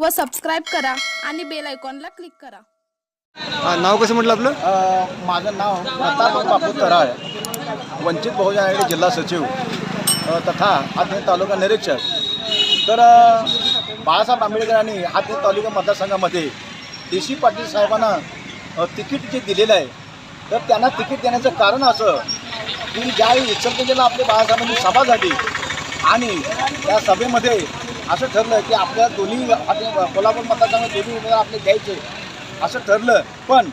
व सबस्क्राईब करा आणि बेल आयकॉनला क्लिक करा. नाव कसं म्हटलं आपलं? अ, माझं नाव प्रताप बापू कराळ वंचित बहुजन आघाडी जिल्हा सचिव अ, तथा हातने तालुका निरीक्षक. तर अ, बाळासाहेब आंबेडकरांनी हातने तालुका मतदारसंघामध्ये डी सी पाटील साहेबांना अ, तिकीट जे दिलेलं आहे तर त्यांना तिकीट देण्याचं कारण असं की ज्यावेळी इचलकरंजीला आपले बाळासाहेबांनी सभा झाली आणि त्या सभेमध्ये असं ठरलं की आपल्या दोन्ही हाते- कोल्हापूर मतदारसंघात दोन्ही उमेदवार आपले द्यायचे असं ठरलं. पण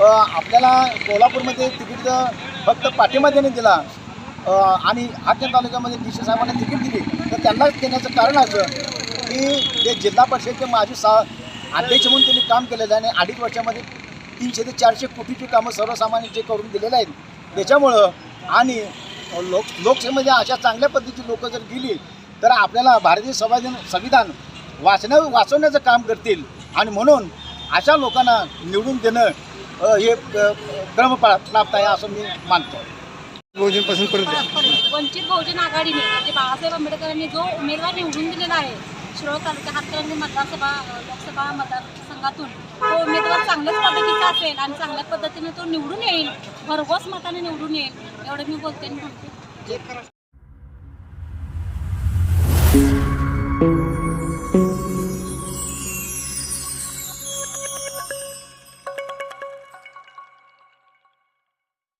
आपल्याला कोल्हापूरमध्ये तिकीट फक्त पाठिंबा देण्यात दिला आणि हातच्या तालुक्यामध्ये डी सी साहेबांना तिकीट दिली. तर त्यांनाच देण्याचं कारण असं की ते जिल्हा परिषदेचे माजी सा अध्यक्ष म्हणून त्यांनी काम केलेलं आहे आणि अडीच वर्षामध्ये तीनशे ते चारशे कोटीची कामं सर्वसामान्य जे करून दिलेले आहेत. त्याच्यामुळं आणि लोक लोकसभेमध्ये अशा चांगल्या पद्धतीची लोकं जर गेली तर आपल्याला भारतीय संविधान संविधान वाचण्या वाचवण्याचं काम करतील. आणि म्हणून अशा लोकांना निवडून देणं हे अ, क्रमप्राप्त आहे असं मी मानतो. बहुजन पसंत करत वंचित बहुजन आघाडीने म्हणजे बाळासाहेब आंबेडकरांनी जो उमेदवार निवडून दिलेला आहे शिरोळ तालुक्या हातकरंजी मतदारसभा अ, लोकसभा मतदारसंघातून तो उमेदवार चांगल्याच पद्धतीचा असेल आणि चांगल्या पद्धतीने तो निवडून येईल भरघोस मताने निवडून येईल एवढं मी बोलते thank you